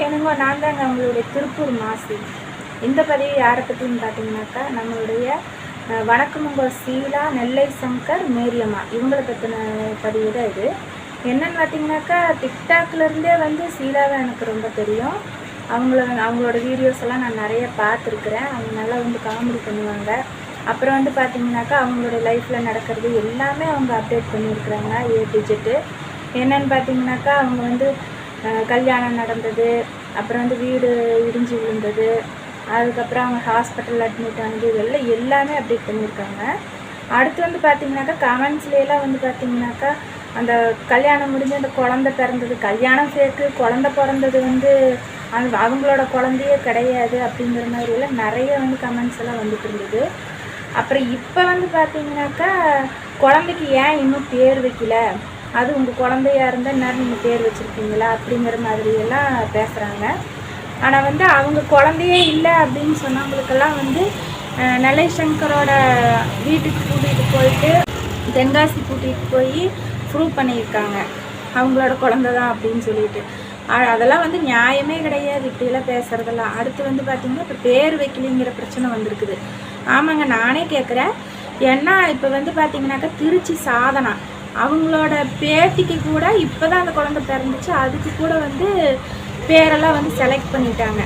எனங்க நான் தாங்க உங்களுடைய திருப்பூர் மாசி. இந்த பதிவு யாரை பற்றின்னு பார்த்தீங்கன்னாக்கா நம்மளுடைய அஹ், வணக்கமுங்க சீலா நெல்லை சங்கர் மேரியம்மா இவங்களை பற்றின பதிவு தான் இது. என்னன்னு பார்த்தீங்கன்னாக்கா டிக்டாக்லேருந்தே வந்து சீலாவை எனக்கு ரொம்ப தெரியும். அவங்கள அவங்களோட வீடியோஸ் எல்லாம் நான் நிறைய பார்த்துருக்குறேன். அவங்க நல்லா வந்து காமெடி பண்ணுவாங்க. அப்புறம் வந்து பார்த்தீங்கன்னாக்கா அவங்களோட லைஃப்பில் நடக்கிறது எல்லாமே அவங்க அப்டேட் பண்ணியிருக்கிறாங்க ஏ டிஜிட்டு என்னன்னு பார்த்தீங்கன்னாக்கா அவங்க வந்து கல்யாணம் நடந்தது அப்புறம் வந்து வீடு இடிஞ்சு விழுந்தது அதுக்கப்புறம் அவங்க ஹாஸ்பிட்டல் அட்மிட் ஆனது இதெல்லாம் எல்லாமே அப்டேட் பண்ணியிருக்காங்க. அடுத்து வந்து பார்த்தீங்கன்னாக்கா கமெண்ட்ஸ்லாம் வந்து பார்த்தீங்கன்னாக்கா அந்த கல்யாணம் முடிஞ்சு அந்த குழந்தை பிறந்தது கல்யாணம் சேர்த்து குழந்தை பிறந்தது வந்து அந்த அவங்களோட குழந்தையே கிடையாது அப்படிங்கிற மாதிரியெல்லாம் நிறைய வந்து கமெண்ட்ஸ் எல்லாம் வந்துட்டு இருந்தது. அப்புறம் இப்போ வந்து பார்த்தீங்கன்னாக்கா குழந்தைக்கு ஏன் இன்னும் பேர் வைக்கல? அது உங்கள் குழந்தையா இருந்தால் என்ன நீங்கள் பேர் வச்சுருக்கீங்களா அப்படிங்கிற மாதிரியெல்லாம் பேசுகிறாங்க ஆனால் வந்து அவங்க குழந்தையே இல்லை அப்படின்னு சொன்னவங்களுக்கெல்லாம் வந்து நலை சங்கரோட வீட்டுக்கு கூட்டிகிட்டு போயிட்டு தென்காசி கூட்டிகிட்டு போய் ப்ரூவ் பண்ணியிருக்காங்க. அவங்களோட குழந்த தான் அப்படின்னு சொல்லிட்டு. அதெல்லாம் வந்து நியாயமே கிடையாது. இப்படியெல்லாம் பேசுகிறதெல்லாம் அடுத்து வந்து பார்த்திங்கன்னா இப்போ பேர் வைக்கலிங்கிற பிரச்சனை வந்திருக்குது. ஆமாங்க நானே கேட்குறேன் ஏன்னா இப்போ வந்து பார்த்தீங்கன்னாக்கா திருச்சி சாதனா. அவங்களோட பேத்திக்கு கூட இப்போ தான் அந்த குழந்தை பிறந்துச்சு. அதுக்கு கூட வந்து பேரெல்லாம் வந்து செலக்ட் பண்ணிட்டாங்க.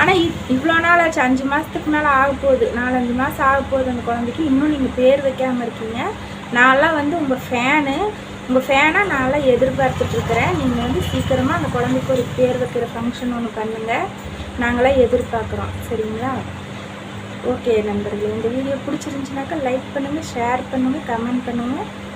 ஆனால் இவ்வளோ நாள் ஆச்சு. அஞ்சு மாதத்துக்கு மேலே ஆக போகுது. நாலஞ்சு மாதம் ஆக போகுது அந்த குழந்தைக்கு. இன்னும் நீங்கள் பேர் வைக்காமல் இருக்கீங்க. நான்லாம் வந்து உங்கள் ஃபேனு உங்கள் ஃபேனாக நான்லாம் எதிர்பார்த்துட்ருக்குறேன் நீங்கள் வந்து சீக்கிரமாக அந்த குழந்தைக்கு ஒரு பேர் வைக்கிற ஃபங்க்ஷன் ஒன்று பண்ணுங்கள் நாங்களாம் எதிர்பார்க்குறோம். சரிங்களா? ஓகே நண்பர்களே. இந்த வீடியோ பிடிச்சிருந்துச்சுனாக்கா லைக் பண்ணுங்கள் ஷேர் பண்ணுங்கள் கமெண்ட் பண்ணுங்கள்